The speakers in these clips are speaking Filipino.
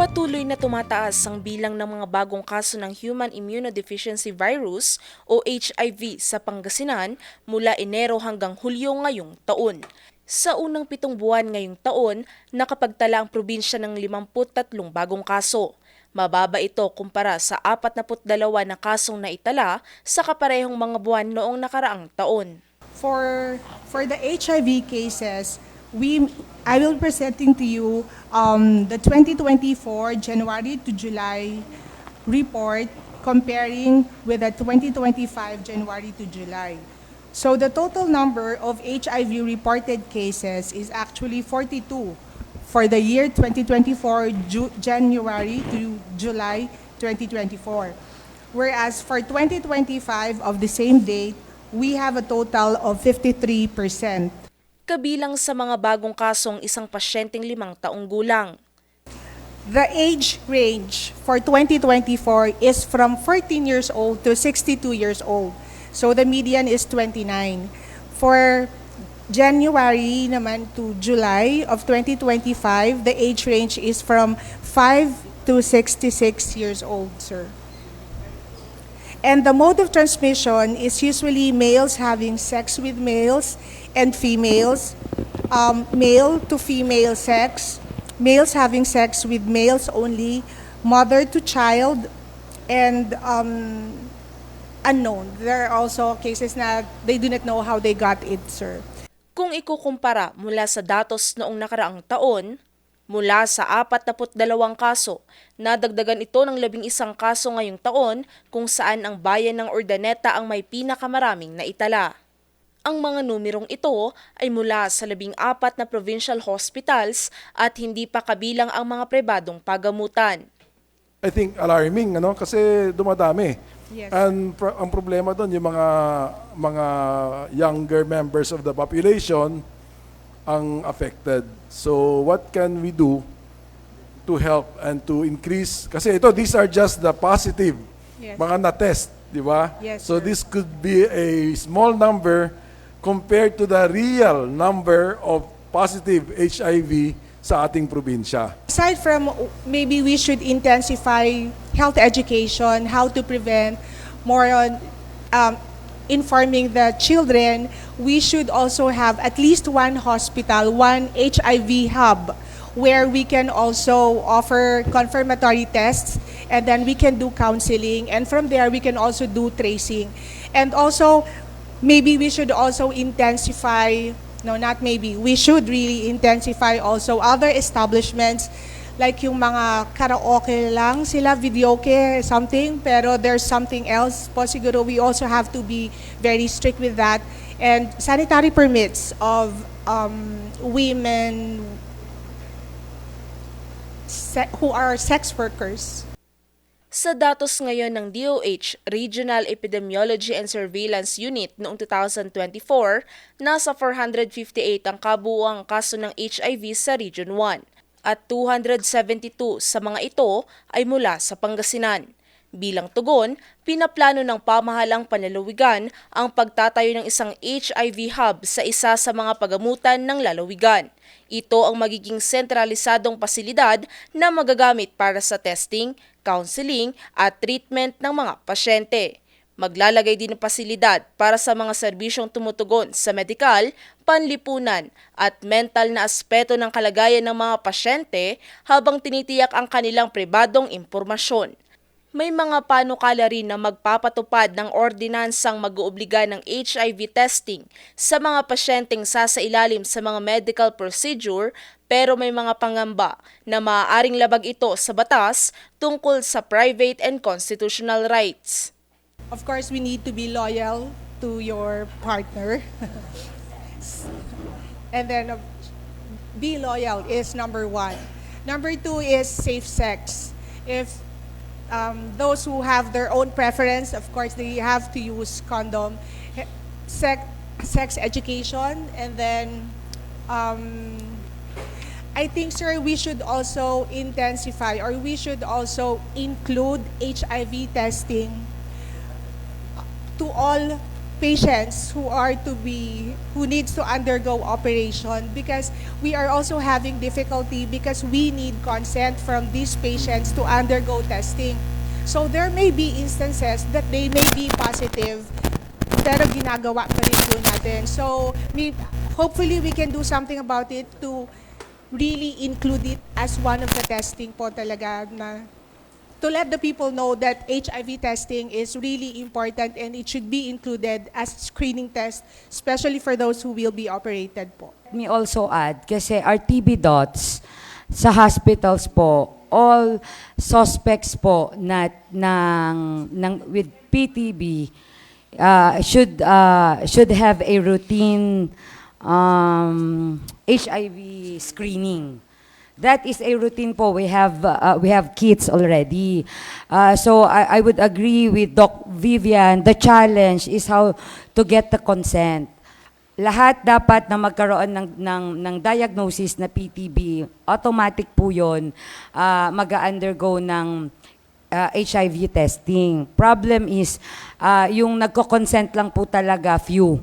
Patuloy na tumataas ang bilang ng mga bagong kaso ng Human Immunodeficiency Virus o HIV sa Pangasinan mula Enero hanggang Hulyo ngayong taon. Sa unang pitong buwan ngayong taon, nakapagtala ang probinsya ng 53 bagong kaso. Mababa ito kumpara sa 42 na kasong naitala sa kaparehong mga buwan noong nakaraang taon. For for the HIV cases, we I will be presenting to you um, the 2024 January to July report comparing with the 2025 January to July. So the total number of HIV reported cases is actually 42 for the year 2024 Ju- January to July 2024. Whereas for 2025 of the same date, we have a total of 53%. Kabilang sa mga bagong kasong isang pasyenteng limang taong gulang. The age range for 2024 is from 14 years old to 62 years old. So the median is 29. For January naman to July of 2025, the age range is from 5 to 66 years old, sir. And the mode of transmission is usually males having sex with males and females, um, male to female sex, males having sex with males only, mother to child, and um, unknown. There are also cases na they do not know how they got it, sir. Kung ikukumpara mula sa datos noong nakaraang taon, mula sa 42 kaso, nadagdagan ito ng 11 kaso ngayong taon kung saan ang bayan ng Ordaneta ang may pinakamaraming naitala. Ang mga numerong ito ay mula sa 14 na provincial hospitals at hindi pa kabilang ang mga pribadong pagamutan. I think alarming ano kasi dumadami. Yes. And pro- ang problema doon yung mga mga younger members of the population ang affected. So what can we do to help and to increase kasi ito these are just the positive Yes. mga na-test, di ba? Yes, so sir. this could be a small number compared to the real number of positive HIV sa ating probinsya. Aside from maybe we should intensify health education, how to prevent, more on um, informing the children, we should also have at least one hospital, one HIV hub, where we can also offer confirmatory tests and then we can do counseling and from there we can also do tracing. And also, maybe we should also intensify no not maybe we should really intensify also other establishments like yung mga karaoke lang sila videoke something pero there's something else po. Siguro we also have to be very strict with that. And sanitary permits of um, women who are sex workers. Sa datos ngayon ng DOH Regional Epidemiology and Surveillance Unit noong 2024, nasa 458 ang kabuuang kaso ng HIV sa Region 1 at 272 sa mga ito ay mula sa Pangasinan. Bilang tugon, pinaplano ng pamahalang panlalawigan ang pagtatayo ng isang HIV hub sa isa sa mga pagamutan ng lalawigan. Ito ang magiging sentralisadong pasilidad na magagamit para sa testing, counseling at treatment ng mga pasyente. Maglalagay din ng pasilidad para sa mga serbisyong tumutugon sa medikal, panlipunan at mental na aspeto ng kalagayan ng mga pasyente habang tinitiyak ang kanilang pribadong impormasyon. May mga panukala rin na magpapatupad ng ordinansang mag-uubliga ng HIV testing sa mga pasyenteng sasailalim sa mga medical procedure pero may mga pangamba na maaaring labag ito sa batas tungkol sa private and constitutional rights. Of course, we need to be loyal to your partner. and then uh, be loyal is number one. Number two is safe sex. If um, those who have their own preference, of course, they have to use condom. Sex, sex education, and then um, I think, sir, we should also intensify or we should also include HIV testing to all patients who are to be who needs to undergo operation because we are also having difficulty because we need consent from these patients to undergo testing. So there may be instances that they may be positive pero ginagawa pa rin po natin. So may, hopefully we can do something about it to really include it as one of the testing po talaga na to let the people know that HIV testing is really important and it should be included as screening test, especially for those who will be operated po. Let me also add, kasi our TB dots sa hospitals po, all suspects po na ng, ng with PTB uh, should uh, should have a routine um, HIV screening. That is a routine po. We have uh, we have kits already. Uh, so I, I would agree with Doc Vivian. The challenge is how to get the consent. Lahat dapat na magkaroon ng, ng, ng diagnosis na PTB, automatic po yun, uh, mag-undergo ng uh, HIV testing. Problem is, uh, yung nagko-consent lang po talaga, few.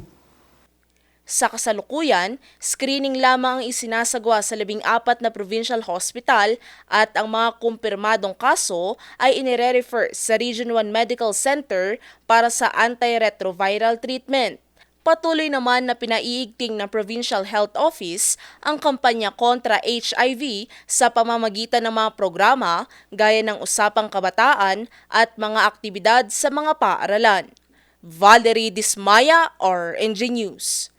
Sa kasalukuyan, screening lamang ang isinasagawa sa labing apat na provincial hospital at ang mga kumpirmadong kaso ay inire-refer sa Region 1 Medical Center para sa antiretroviral treatment. Patuloy naman na pinaiigting ng Provincial Health Office ang kampanya kontra HIV sa pamamagitan ng mga programa gaya ng Usapang Kabataan at mga aktibidad sa mga paaralan. Valerie Dismaya, RNG News.